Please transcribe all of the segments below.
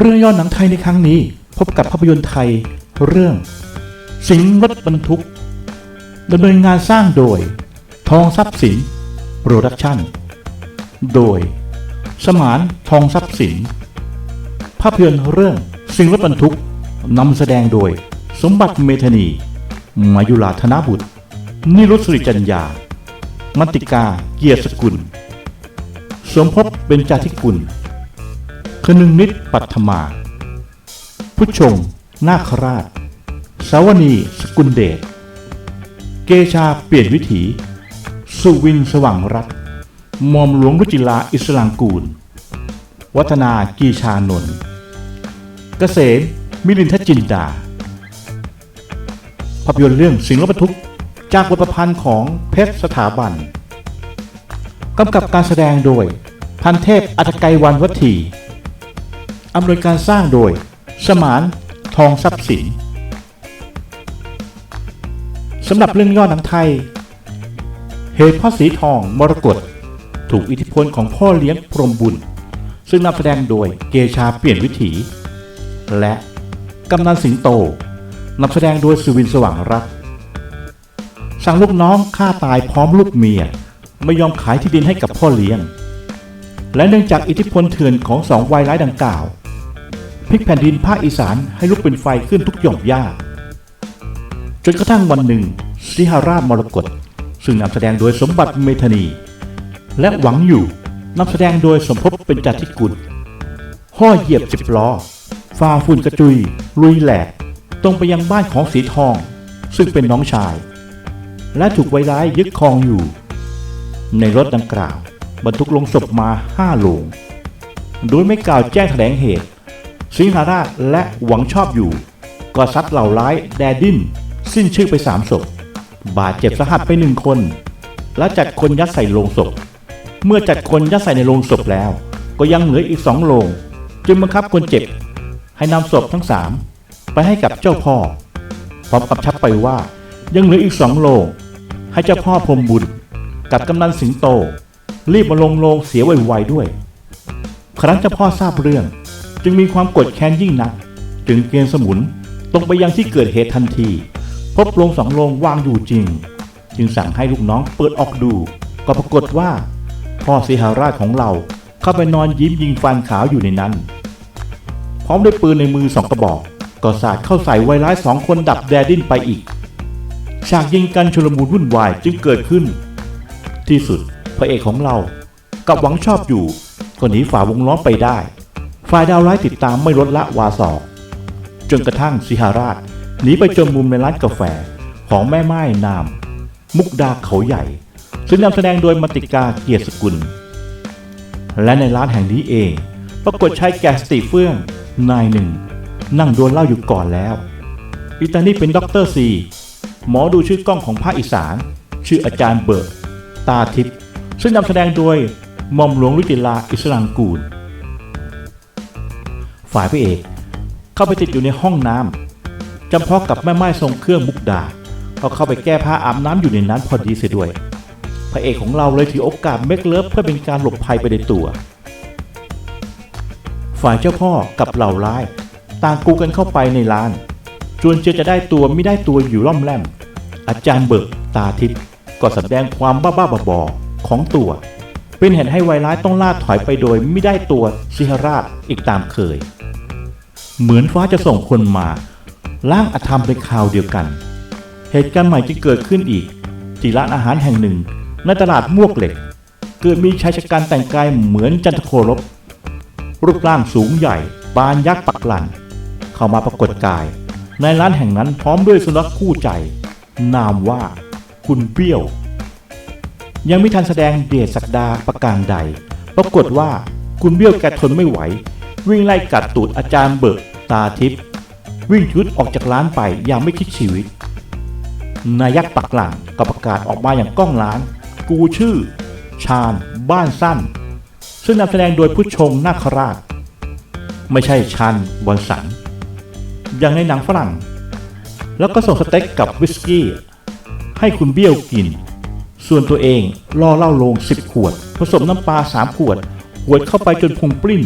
เรื่องย่อหนังไทยในครั้งนี้ พบกับภาพยนตร์ไทย เรื่อง สิงรถบรรทุกดำเนินงานสร้างโดย ทองทรัพย์สินโปรดักชั่น โดย สมานทองทรัพย์สิน ภาพยนตร์เรื่องสิงรถบรรทุกนำแสดงโดย สมบัติเมธานี มายุลาธนบุตร นิรุตสุริจัญญา มัตติกาเกียรติสกุล สมภพเบญจาธิกุล คนึงนิดปัทมา พุชชง นาคราช สาวนีสกุลเดช เกชาเปลี่ยนวิถี สุวินสว่างรัตน์หมอมหลวงรุจิลาอิสลางกูล วัฒนากีชานนท์เกษมมิลินทจินดา ภาพยนตร์เรื่องสิงห์รบทุกจากบทประพันธ์ของเพชรสถาบัน กำกับการแสดงโดย พันเทพอัตไกวันวัตถี อำนวยการสร้างโดย สมานทองทรัพย์สินสำหรับเรื่องย่อหนังไทย เหตุพ่อสีทองมรกตถูกอิทธิพลของพ่อเลี้ยงพรหมบุญ ซึ่งนำแสดงโดยเกชาเปลี่ยนวิถี และกำนันสิงโตนำแสดงโดยสุวินสว่างรักสั่งลูกน้องฆ่าตายพร้อมลูกเมียไม่ยอมขายที่ดินให้กับพ่อเลี้ยง และเนื่องจากอิทธิพลเถื่อนของสองวัยร้ายดังกล่าว พลิกแผ่นดินภาคอีสานให้ลุกเป็นไฟขึ้นทุกหย่อมหญ้า จนกระทั่งวันหนึ่งสิหาราชมรกตซึ่งนำแสดงโดยสมบัติเมธานี และหวังอยู่นำแสดงโดยสมภพเป็นจัติกุลห่อเหยียบสิบล้อฝ่าฝุ่นกระจุย ลุยแหลก ตรงไปยังบ้านของสีทอง ซึ่งเป็นน้องชาย และถูกไวร้ายยึดครองอยู่ ในรถดังกล่าว บรรทุกลงศพมาห้าโลง โดยไม่กล่าวแจ้งแถลงเหตุ สิงหาราชและหวังชอบอยู่ ก็ซัดเหล่าร้ายแดดิน สิ้นชื่อไปสามศพ บาดเจ็บสาหัสไปหนึ่งคน และจัดคนยัดใส่โลงศพ เมื่อจัดคนยัดใส่ในโลงศพแล้ว ก็ยังเหลืออีกสองโลงจึงบังคับคนเจ็บ ให้นำศพทั้งสามไปให้กับเจ้าพ่อ พร้อมกับชับไปว่ายังเหลืออีกสองโลงให้เจ้าพ่อพรมบุญกับกำนันสิงโต รีบมาลงโลงเสียไวๆด้วย ครั้นเจ้าพ่อทราบเรื่อง จึงมีความกดแค้นยิ่งนัก จึงเกณฑ์สมุนตรงไปยังที่เกิดเหตุทันที พบโลงสองโลงวางอยู่จริง จึงสั่งให้ลูกน้องเปิดออกดู ก็ปรากฏว่า พ่อสีหาราชของเราเข้าไปนอนยิ้มยิงฟันขาวอยู่ในนั้น พร้อมด้วยปืนในมือสองกระบอก ก็สาดเข้าใส่ไวร้ายสองคนดับแดดิ้นไปอีกฉากยิงกันชุลมุนวุ่นวายจึงเกิดขึ้น ที่สุดพระเอกของเรากับหวังชอบอยู่ก็หนีฝ่าวงล้อมไปได้ ฝ่ายดาวร้ายติดตามไม่ลดละวาสอกจนกระทั่งสิหาราชหนีไปจนมุมในร้านกาแฟของแม่ไม้นาม มุกดาเขาใหญ่ ซึ่งนำแสดงโดยมติกาเกียรติสกุล และในร้านแห่งนี้เอง ปรากฏชายแก่สติเฟื่องนายหนึ่ง นั่งดวลเล้าอยู่ก่อนแล้วอิตานี่เป็นด็อกเตอร์ซีหมอดูชื่อกล้องของภาคอีสาน ชื่ออาจารย์เบิร์ตตาทิพย์ซึ่งนำแสดงโดยหม่อมหลวงลุติลาอิสลางกูล ฝ่ายพระเอก เข้าไปติดอยู่ในห้องน้ำจำเพาะกับแม่ไม้ทรงเครื่องมุกดาก็เข้าไปแก้ผ้าอาบน้ำอยู่ในนั้นพอดีเสียด้วย พระเอกของเราเลยถือโอกาสเมกเลิฟเพื่อเป็นการหลบภัยไปในตัว ฝ่ายเจ้าพ่อกับเหล่าร้ายต่างกูกันเข้าไปในร้าน จวนเจอจะได้ตัวไม่ได้ตัวอยู่ร่อมแรมอาจารย์เบิกตาทิพย์ก็แสดงความบ้าๆบอของตัว เป็นเหตุให้ไวร้ายต้องล่าถอยไปโดยไม่ได้ตัวสิหราชอีกตามเคย เหมือนฟ้าจะส่งคนมาล่างอธรรมในคราวเดียวกัน เหตุการณ์ใหม่จึงเกิดขึ้นอีกที่ร้านอาหารแห่งหนึ่ง ในตลาดมวกเหล็ก เกิดมีชายชะกันแต่งกายเหมือนจันทโครบรูปร่างสูงใหญ่ บานยักษ์ปักหลันเข้ามาปรากฏกาย ในร้านแห่งนั้นพร้อมด้วยสุนัขคู่ใจ นามว่า คุณเปี้ยว ยังไม่ทันแสดงเดชศักดาประการใด ปรากฏว่าคุณเบี้ยวแกทนไม่ไหว วิ่งไล่กัดตูดอาจารย์เบิกตาทิพย์วิ่งชุดออกจากร้านไปอย่างไม่คิดชีวิต นายักษ์ปักหลังก็ประกาศออกมาอย่างก้องล้าน กูชื่อ ชาญบ้านสั้น ซึ่งนำแสดงโดยผู้ชงนาคราช ไม่ใช่ชาญบอนสัน อย่างในหนังฝรั่ง แล้วก็ส่งสเต็กกับวิสกี้ ให้คุณเบี้ยวกิน ส่วนตัวเองล่อเหล้าลง 10 ขวด ผสมน้ำปลา3ขวดหวดเข้าไปจนพุงปลิ้น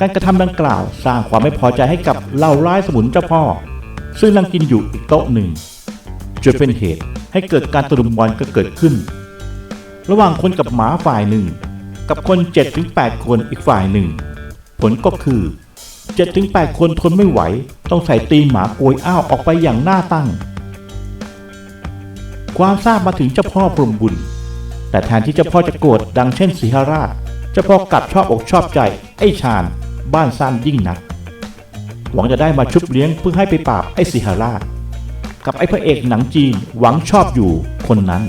การกระทำดังกล่าว สร้างความไม่พอใจให้กับเหล่าร้ายสมุนเจ้าพ่อ ซึ่งนั่งกินอยู่อีกโต๊ะหนึ่งจนเป็นเหตุให้เกิดการตะลุมบอลก็เกิดขึ้น ระหว่างคนกับหมาฝ่ายหนึ่ง กับคน 7-8 คนอีกฝ่ายหนึ่ง ผลก็คือ 7-8 คนทนไม่ไหว ต้องใส่ตีหมาโกยอ้าวออกไปอย่างหน้าตั้ง ความทราบมาถึงเจ้าพ่อพรมบุญ แต่แทนที่เจ้าพ่อจะโกรธดังเช่นสีหราชเจ้าพ่อกลับชอบอกชอบใจไอ้ชาญ บ้านสั้นยิ่งนัก หวังจะได้มาชุบเลี้ยงเพื่อให้ไปปราบไอ้สีหราช กับไอ้พระเอกหนังจีนหวังชอบอยู่คนนั้น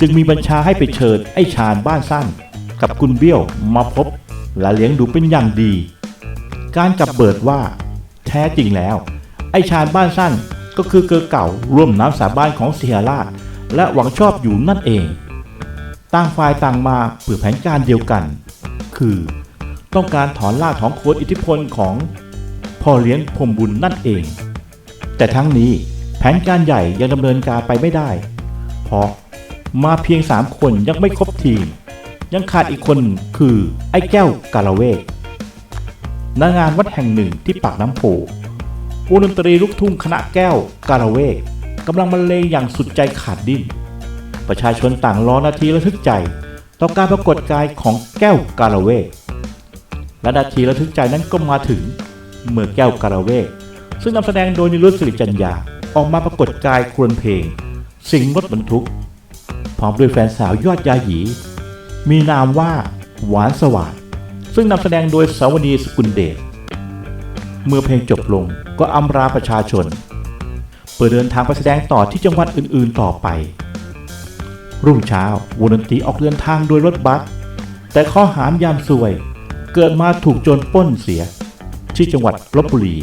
จึงมีบัญชาให้ไปเชิญไอ้ชาญบ้านสั้น กับกุนเบี้ยวมาพบและเลี้ยงดูเป็นอย่างดี การจับเบิดว่า แท้จริงแล้ว ไอ้ชาญบ้านสั้นก็คือเกอเก่าร่วมน้ำสาบานของเสียราชและหวังชอบอยู่นั่นเอง ต่างฝ่ายต่างมาเพื่อแผนการเดียวกัน คือ ต้องการถอนลากถอนโคนอิทธิพลของพ่อเลี้ยงพรมบุญนั่นเอง แต่ทั้งนี้แผนการใหญ่ยังดำเนินการไปไม่ได้ เพราะมาเพียงสามคนยังไม่ครบทีม ยังขาดอีกคนคือไอ้แก้วกาลเวกณงานวัดแห่งหนึ่งที่ปากน้ำโพวงดนตรีลูกทุ่งคณะแก้วกาลเวกกำลังบรรเลงอย่างสุดใจขาดดิ้น ประชาชนต่างรอนาทีระทึกใจ ต่อการปรากฏกายของแก้วกาลเวก และนาทีระทึกใจนั้นก็มาถึงเมื่อแก้วกาละเวกซึ่งนำแสดงโดยนิรุตสิริจัญญาออกมาปรากฏกายครวญเพลง สิงรถบรรทุก พร้อมด้วยแฟนสาวยอดยาหยี มีนามว่าหวานสว่างซึ่งนำแสดงโดยสาวนีสกุลเดชเมื่อเพลงจบลงก็อำลาประชาชน เปิดเดินทางไปแสดงต่อที่จังหวัดอื่นๆต่อไป รุ่งเช้าวงดนตรีออกเดินทางโดยรถบัสแต่ข้อหามยามซวย เกิดมาถูกโจรปล้นเสีย ที่จังหวัดลบบุรี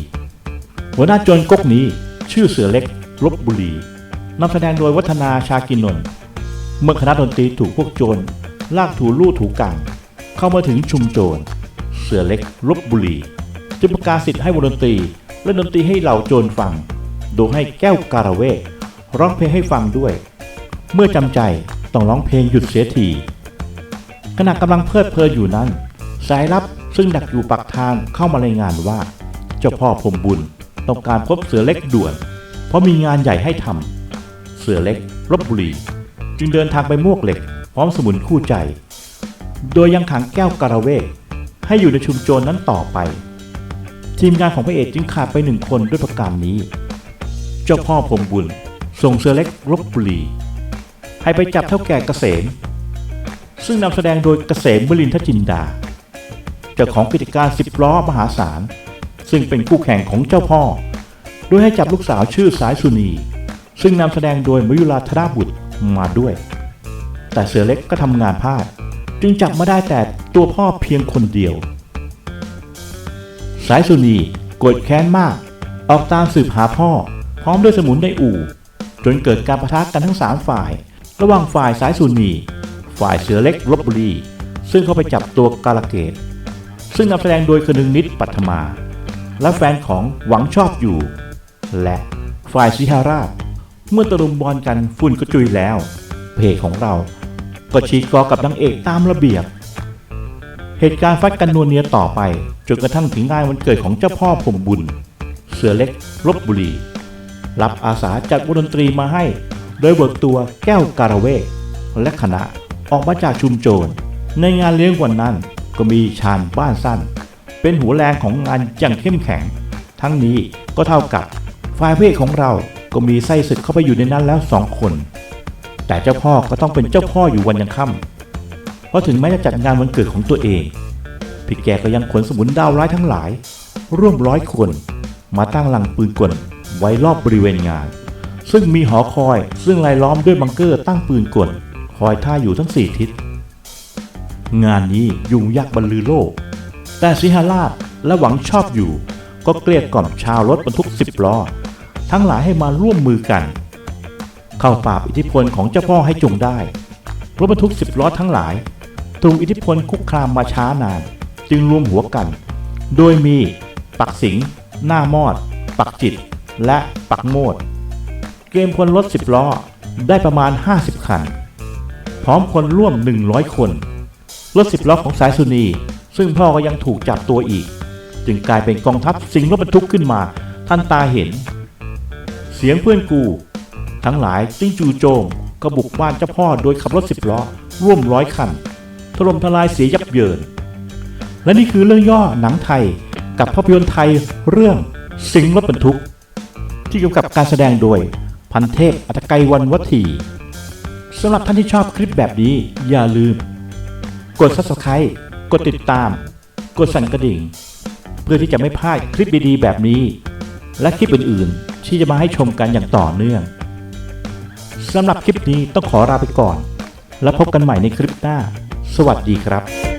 หัวหน้าโจรก๊กนี้ชื่อเสือเล็กลบบุรีนำแสดงโดยวัฒนาชากินนท์เมื่อคณะดนตรีถูกพวกโจรลากถูลู่ถูกังเข้ามาถึงชุมโจรเสือเล็กลบบุรีจึงประกาศสิทธิ์ให้วงดนตรีเล่นดนตรีให้เหล่าโจรฟัง โดยให้แก้วการะเวกร้องเพลงให้ฟังด้วย เมื่อจำใจต้องร้องเพลงหยุดเสียทีขณะกำลังเพลิดเพลินอยู่นั้น สายลับซึ่งดักอยู่ปากทางเข้ามารายงานว่า เจ้าพ่อพรมบุญต้องการพบเสือเล็กด่วน เพราะมีงานใหญ่ให้ทำเสือเล็กลบบุรี จึงเดินทางไปมวกเหล็ก พร้อมสมุนคู่ใจ โดยยังขังแก้วกระเวก ให้อยู่ในชุมโจรนั้นต่อไป ทีมงานของพระเอกจึงขาดไปหนึ่งคนด้วยประการนี้ เจ้าพ่อพรมบุญส่งเสือเล็กลบบุรี ให้ไปจับเท่าแก่เกษมซึ่งนำแสดงโดยเกษมบรินทจินดา เจ้าของกิจการสิบล้อมหาศาล ซึ่งเป็นคู่แข่งของเจ้าพ่อ โดยให้จับลูกสาวชื่อสายสุนี ซึ่งนำแสดงโดยมยุราธนาบุตรมาด้วย แต่เสือเล็กก็ทำงานพลาด จึงจับมาได้แต่ตัวพ่อเพียงคนเดียว สายสุนีโกรธแค้นมาก ออกตามสืบหาพ่อ พร้อมด้วยสมุนในอู่ จนเกิดการประทะกันทั้งสามฝ่าย ระหว่างฝ่ายสายสุนี ฝ่ายเสือเล็กลบบุรี ซึ่งเข้าไปจับตัวกาลเกต ซึ่งนำแสดงโดยคนึงนิดปัทมา และแฟนของหวังชอบอยู่ และฝ่ายสิฮาราช เมื่อตะลุมบอลกันฝุ่นก็จุยแล้ว เพจของเรา ก็ชีกอกับนางเอกตามระเบียบ เหตุการณ์ฟัดกันนวลเนียต่อไป จนกระทั่งถึงงานวันเกิดของเจ้าพ่อผมบุญ เสือเล็กลบบุรี รับอาสาจัดวงดนตรีมาให้ โดยเบิกตัวแก้วการะเวกและคณะออกมาจากชุมโจรในงานเลี้ยงวันนั้น ก็มีชาญบ้านสั้น เป็นหัวแรงของงานอย่างเข้มแข็ง ทั้งนี้ก็เท่ากับฝ่ายเพศของเราก็มีไส้ศึกเข้าไปอยู่ในนั้นแล้วสองคน แต่เจ้าพ่อก็ต้องเป็นเจ้าพ่ออยู่วันยังค่ำเพราะถึงแม้จะจัดงานวันเกิดของตัวเองพี่แกก็ยังขนสมุนดาวร้ายทั้งหลาย ร่วมร้อยคน มาตั้งหลังปืนกลไว้รอบบริเวณงาน ซึ่งมีหอคอยซึ่งรายล้อมด้วยบังเกอร์ตั้งปืนกลคอยท่าอยู่ทั้งสี่ทิศ งานนี้ยุ่งยากบรรลือโลก แต่สิหราชและหวังชอบอยู่ ก็เกลี้ยกล่อมชาวรถบรรทุกสิบล้อ ทั้งหลายให้มาร่วมมือกัน เข้าปราบอิทธิพลของเจ้าพ่อให้จงได้ รถบรรทุกสิบล้อทั้งหลายถูกอิทธิพลคุกคามมาช้านาน จึงรวมหัวกัน โดยมี ปักสิง หน้ามอด ปักจิต และปักโมด เกมคนรถสิบล้อได้ประมาณ 50 คัน พร้อมคนร่วม 100 คน รถสิบล้อของสายสุนี ซึ่งพ่อก็ยังถูกจับตัวอีก จึงกลายเป็นกองทัพสิงห์รถบรรทุกขึ้นมาท่านตาเห็น เสียงเพื่อนกู ทั้งหลายจึงจู่โจมกบุกบ้านเจ้าพ่อโดยขับรถสิบล้อร่วมร้อยคันถล่มทลายเสียยับเยิน และนี่คือเรื่องย่อหนังไทยกับภาพยนตร์ไทยเรื่องสิงห์รถบรรทุก ที่กำกับการแสดงโดยพันเทพอัตไกยวันวัฒีสำหรับท่านที่ชอบคลิปแบบนี้อย่าลืม กด subscribe กดติดตาม กดสั่นกระดิ่ง เพื่อที่จะไม่พลาดคลิปดีๆแบบนี้ และคลิปอื่นๆ ที่จะมาให้ชมกันอย่างต่อเนื่องสำหรับคลิปนี้ต้องขอลาไปก่อน แล้วพบกันใหม่ในคลิปหน้า สวัสดีครับ